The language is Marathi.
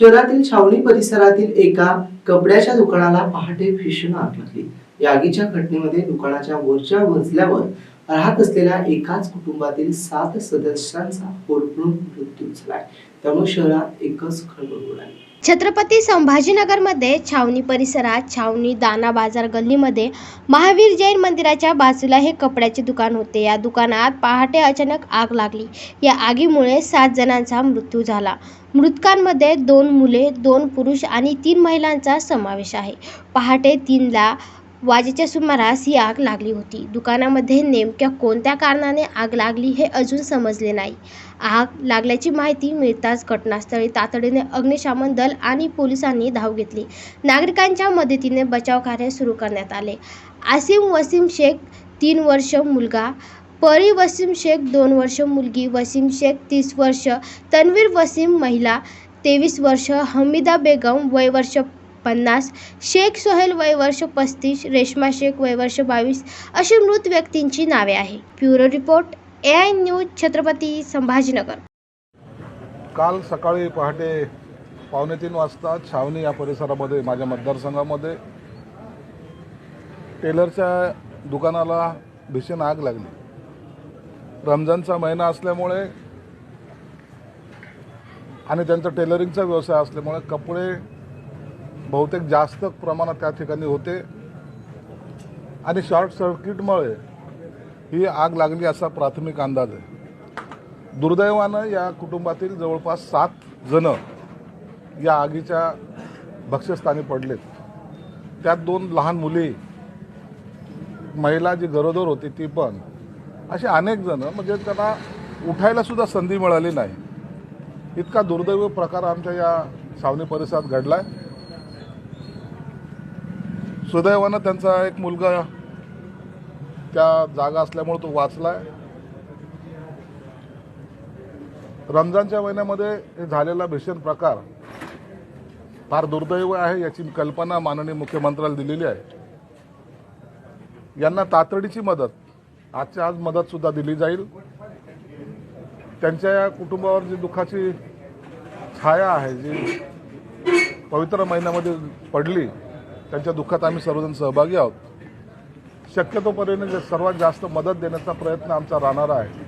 शहरातील छावणी परिसरातील एका कपड्याच्या दुकानाला पहाटे भीषण आग लागली. या आगीच्या घटनेमध्ये दुकानाच्या वरच्या मजल्यावर राहत असलेल्या एकाच कुटुंबातील सात सदस्यांचा होरपळून मृत्यू झालाय. त्यामुळे शहरात एकच खळबळ उडाली छत्रपती संभाजीनगरमध्ये छावणी परिसरात छावणी दाना बाजार गल्लीमध्ये महावीर जैन मंदिराच्या बाजूला हे कपड्याचे दुकान होते. या दुकानात पहाटे अचानक आग लागली. या आगीमुळे सात जणांचा मृत्यू झाला. मृतकांमध्ये दोन मुले दोन पुरुष आणि तीन महिलांचा समावेश आहे. पहाटे तीनला वाजेच्या सुमारास ही आग लागली होती. दुकानामध्ये नेमक्या कोणत्या कारणाने आग लागली हे अजून समजले नाही. आग लागल्याची माहिती मिळताच घटनास्थळी तातडीने अग्निशमन दल आणि पोलिसांनी धाव घेतली. नागरिकांच्या मदतीने बचाव कार्य सुरू करण्यात आले. आसिम वसीम शेख तीन वर्ष मुलगा परी वसीम शेख दोन वर्ष मुलगी वसीम शेख तीस वर्ष तन्वीर वसीम महिला तेवीस वर्ष हमीदा बेगम वय वर्ष पन्नास शेख सोहेल वय वर्ष पस्तीस रेश्मा शेख वय वर्ष बावीस अशी मृत व्यक्तींची नावे आहे bureau report A I news Chhatrapati Sambhajinagar. काल सकाळी पहाटे पावणे तीन वाजता छावणी या परिसरामध्ये माझ्या मतदारसंघामध्ये टेलरच्या दुकानाला भीषण आग लागली. रमजानचा महिना असल्यामुळे आणि त्यांचा टेलरिंगचा व्यवसाय असल्यामुळे कपडे बहुतेक जास्त प्रमाणात त्या ठिकाणी होते. आणि शॉर्ट सर्किटमुळे ही आग लागली असा प्राथमिक अंदाज आहे. दुर्दैवानं या कुटुंबातील जवळपास सात जण या आगीच्या भक्ष्यस्थानी पडलेत. त्यात दोन लहान मुली महिला जी गरोदर होती ती पण. असे अनेक जण म्हणजे त्यांना उठायला सुद्धा संधी मिळाली नाही. इतका दुर्दैवी प्रकार आमच्या या सावनी परिसरात घडला आहे सुदैवानं त्यांचा एक मुलगा त्या जागा असल्यामुळे तो वाचलाय. रमजानच्या महिन्यामध्ये हे झालेला भीषण प्रकार फार दुर्दैव आहे याची कल्पना माननीय मुख्यमंत्र्याला दिलेली आहे. यांना तातडीची मदत आजच्या आज मदत सुद्धा दिली जाईल. त्यांच्या या कुटुंबावर जी दुःखाची छाया आहे जी पवित्र महिन्यामध्ये पडली त्यांच्या दुःखात आम्ही सर्वजण सहभागी आहोत. शक्यतोपर्यंत सर्वात जास्त मदत देण्याचा प्रयत्न आमचा राहणार आहे.